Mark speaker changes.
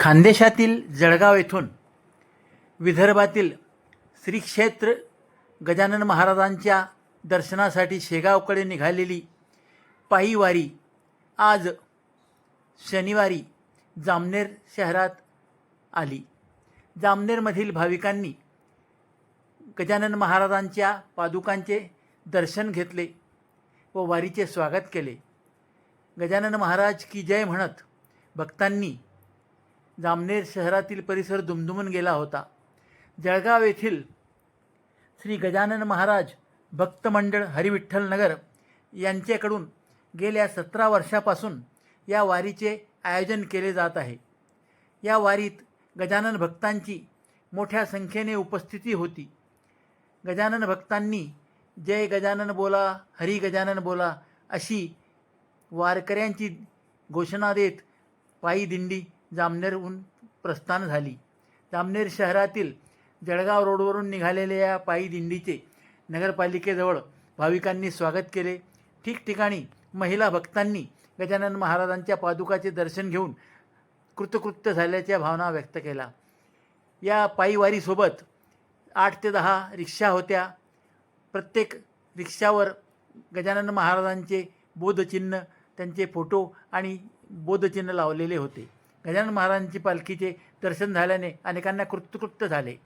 Speaker 1: खानदेशातील जळगाव येथून विदर्भातील श्री क्षेत्र गजानन महाराजांच्या दर्शनासाठी शेगावकडे निघालेली पायी वारी आज शनिवारी जामनेर शहरात आली. जामनेरमधील भाविकांनी गजानन महाराजांच्या पादुकांचे दर्शन घेतले व वारीचे स्वागत केले. गजानन महाराज की जय म्हणत भक्तांनी जामनेर शहरातील परिसर दुमदुमून गेला होता. जळगाव येथील श्री गजानन महाराज भक्त मंडळ हरिविठ्ठल नगर यांच्याकडून गेल्या सतरा वर्षापासून या वारीचे आयोजन केले जात आहे. या वारीत गजानन भक्तांची मोठ्या संख्येने उपस्थिती होती. गजानन भक्तांनी जय गजानन बोला हरी गजानन बोला अशी वारकऱ्यांची घोषणा देत पायी दिंडी जामनेरहून प्रस्थान झाली. जामनेर शहरातील जळगाव रोडवरून निघालेल्या या पायी दिंडीचे नगरपालिकेजवळ भाविकांनी स्वागत केले. ठिकठिकाणी महिला भक्तांनी गजानन महाराजांच्या पादुकाचे दर्शन घेऊन कृतकृत्य झाल्याच्या भावना व्यक्त केला या पायीवारीसोबत आठ ते दहा रिक्षा होत्या. प्रत्येक रिक्षावर गजानन महाराजांचे बोधचिन्ह त्यांचे फोटो आणि बोधचिन्ह लावलेले होते. गजानन महाराजांची पालखीचे दर्शन झाल्याने अनेकांना कृतकृत्य झाले.